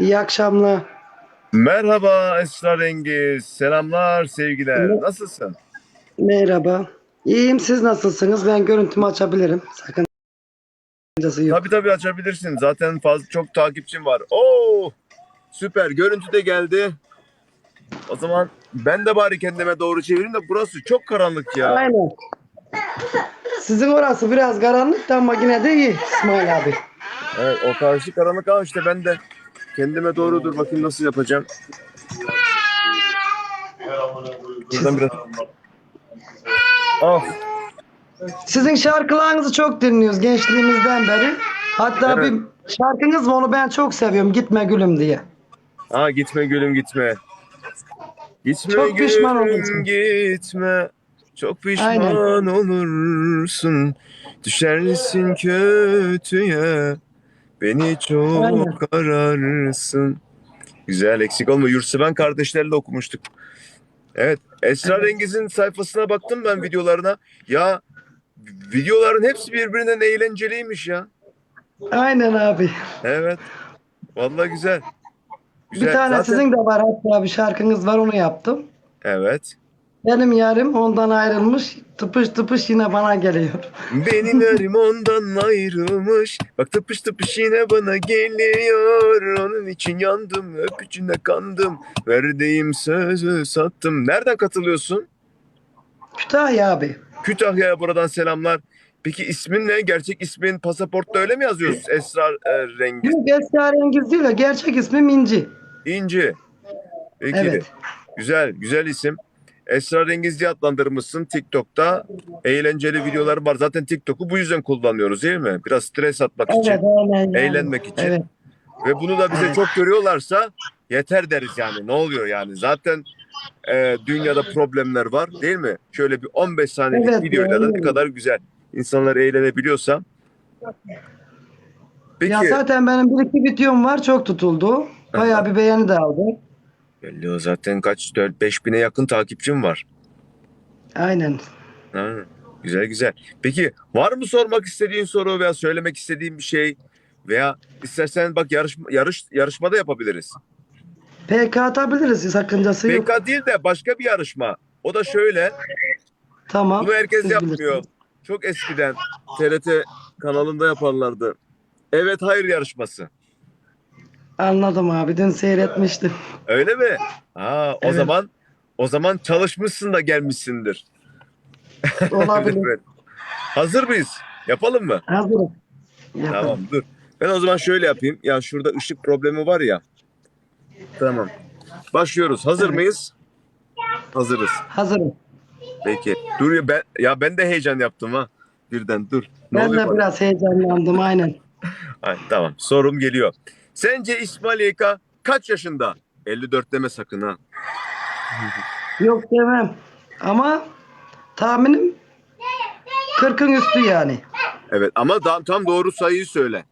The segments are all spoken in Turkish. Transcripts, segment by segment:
İyi akşamlar. Merhaba Esra Rengiz. Selamlar, sevgiler. Evet. Nasılsın? Merhaba. İyiyim siz nasılsınız? Ben görüntümü açabilirim. Sakıncası yok. Tabii tabii açabilirsin. Zaten fazla çok takipçim var. Oo! Süper. Görüntü de geldi. O zaman ben de bari kendime doğru çevireyim de burası çok karanlık ya. Aynen. Sizin orası biraz karanlık da ama yine de iyi İsmail abi. Evet, o karşı karanlık ama işte ben de kendime doğru dur bakayım nasıl yapacağım. Buradan biraz. Ah, Sizin şarkılarınızı çok dinliyoruz gençliğimizden beri. Hatta Evet. bir şarkınız var onu ben çok seviyorum. Gitme gülüm diye. ha gitme gülüm gitme. Gitme Çok pişman gülüm olursun. gitme. Çok pişman Aynen. olursun. Düşersin kötüye. Beni çok Aynen. ararsın. Güzel eksik olma. Yurtseven kardeşlerle okumuştuk. Evet. Esra. Rengiz'in sayfasına baktım ben videolarına. Ya videoların hepsi birbirinden eğlenceliymiş ya. Aynen abi. Evet. Vallahi güzel. Güzel. Bir tane Zaten- sizin de var hatta bir şarkınız var onu yaptım. Evet. Benim yarım ondan ayrılmış tıpış tıpış yine bana geliyor. Benim erim ondan ayrılmış. Bak tıpış tıpış yine bana geliyor. Onun için yandım, öpücüğüne kandım. Verdiğim sözü sattım. Nereden katılıyorsun? Kütahya abi. Kütahya'ya buradan selamlar. Peki ismin ne? Gerçek ismin pasaportta öyle mi yazıyorsun? Esra e, Rengiz. Yok esrarengiz değil de gerçek ismim İnci. İnci. Peki. Evet. Güzel, güzel isim. Esra Rengiz diye adlandırmışsın TikTok'ta. Eğlenceli videolar var. Zaten TikTok'u bu yüzden kullanıyoruz değil mi? Biraz stres atmak için. Evet aynen. yani. Eğlenmek için. Evet. Ve bunu da bize Evet. çok görüyorlarsa yeter deriz yani. Ne oluyor yani? Zaten e, dünyada problemler var değil mi? Şöyle bir 15 saniyelik Evet, videoyla da ne kadar güzel. İnsanlar eğlenebiliyorsa. Peki. Ya zaten benim bir iki videom var çok tutuldu. Bayağı bir beğeni de aldı. Belli o zaten kaç 4 5 bine yakın takipçim var. Aynen. Ha, güzel güzel. Peki var mı sormak istediğin soru veya söylemek istediğin bir şey veya istersen bak yarış yarış yarışmada yapabiliriz. PK atabiliriz sakıncası yok. PK değil de başka bir yarışma. O da şöyle. Tamam. Bunu herkes siz yapmıyor. bilirsiniz. Çok eskiden TRT kanalında yaparlardı. Evet hayır yarışması. Anladım abi dün seyretmiştim. Öyle mi? Ha, o Evet. zaman o zaman çalışmışsın da gelmişsindir. Olabilir. Hazır mıyız? Yapalım mı? Hazırım. Yapalım. Tamam dur. Ben o zaman şöyle yapayım. Ya şurada ışık problemi var ya. Tamam. Başlıyoruz. Hazır Evet. mıyız? Hazırız. Hazırım. Peki. Dur ya ben ya ben de heyecan yaptım ha. Birden dur. Ne Ben de bana? biraz heyecanlandım aynen. Ay, tamam. Sorum geliyor. Sence İsmail Yeka kaç yaşında? 54 deme sakın ha. Yok demem. Ama tahminim 40'ın üstü yani. Evet ama tam, tam doğru sayıyı söyle.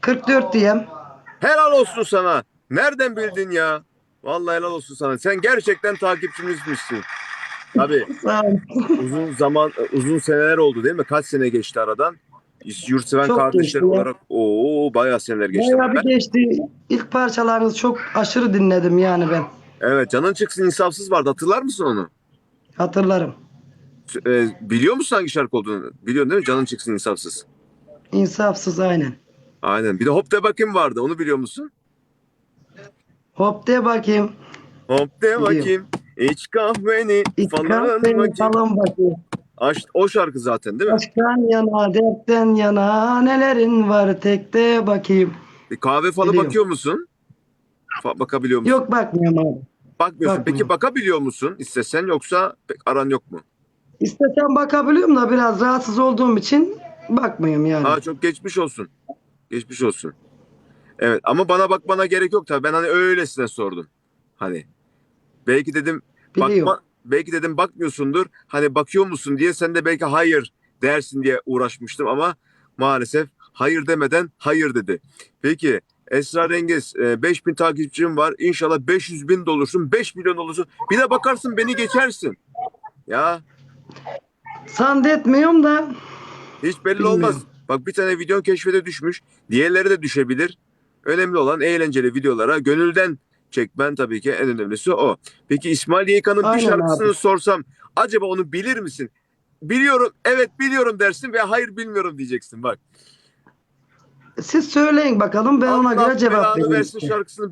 44 diyem. Helal olsun sana. Nereden bildin ya? Vallahi helal olsun sana. Sen gerçekten takipçimizmişsin. Tabii. Sağ ol. uzun zaman uzun seneler oldu değil mi? Kaç sene geçti aradan? Yurtseven Çok kardeşler olarak o bayağı seneler geçti. Bayağı bir Ben- geçti. İlk parçalarınızı çok aşırı dinledim yani ben. evet canın çıksın insafsız vardı. Hatırlar mısın onu? Hatırlarım. Ee, biliyor musun hangi şarkı olduğunu? Biliyorsun değil mi? Canın çıksın insafsız. İnsafsız aynen. Aynen. Bir de Hop de bakayım vardı. Onu biliyor musun? Hop de bakayım. Hop de bakayım. İç kahveni İç falan kahveni bakayım. falan bakayım. O şarkı zaten değil mi? Aşktan yana, dertten yana nelerin var tek de bakayım. E, kahve falan Biliyorum. bakıyor musun? Fa- bakabiliyor musun? Yok bakmıyorum abi. Bakmıyorsun. Peki bakmıyorum. bakabiliyor musun istesen yoksa pek aran yok mu? İstesem bakabiliyorum da biraz rahatsız olduğum için bakmıyorum yani. Aa çok geçmiş olsun. Geçmiş olsun. Evet ama bana bakmana gerek yok tabii. Ben hani öylesine sordum. Hani belki dedim Biliyorum. bakma belki dedim bakmıyorsundur. Hani bakıyor musun diye sen de belki hayır dersin diye uğraşmıştım ama maalesef hayır demeden hayır dedi. Peki Esra Rengiz e, 5000 takipçim var. İnşallah 500 bin de olursun. 5 milyon olursun. Bir de bakarsın beni geçersin. Ya Zannetmiyorum da hiç belli Bilmiyorum. olmaz. Bak bir tane videon keşfete düşmüş. Diğerleri de düşebilir. Önemli olan eğlenceli videolara gönülden çekmen tabii ki en önemlisi o. Peki İsmail YK'nın bir Aynen şarkısını abi. sorsam acaba onu bilir misin? Biliyorum, evet biliyorum dersin ve hayır bilmiyorum diyeceksin bak. Siz söyleyin bakalım ben ona Allah göre cevap belanı vereyim. versin şarkısını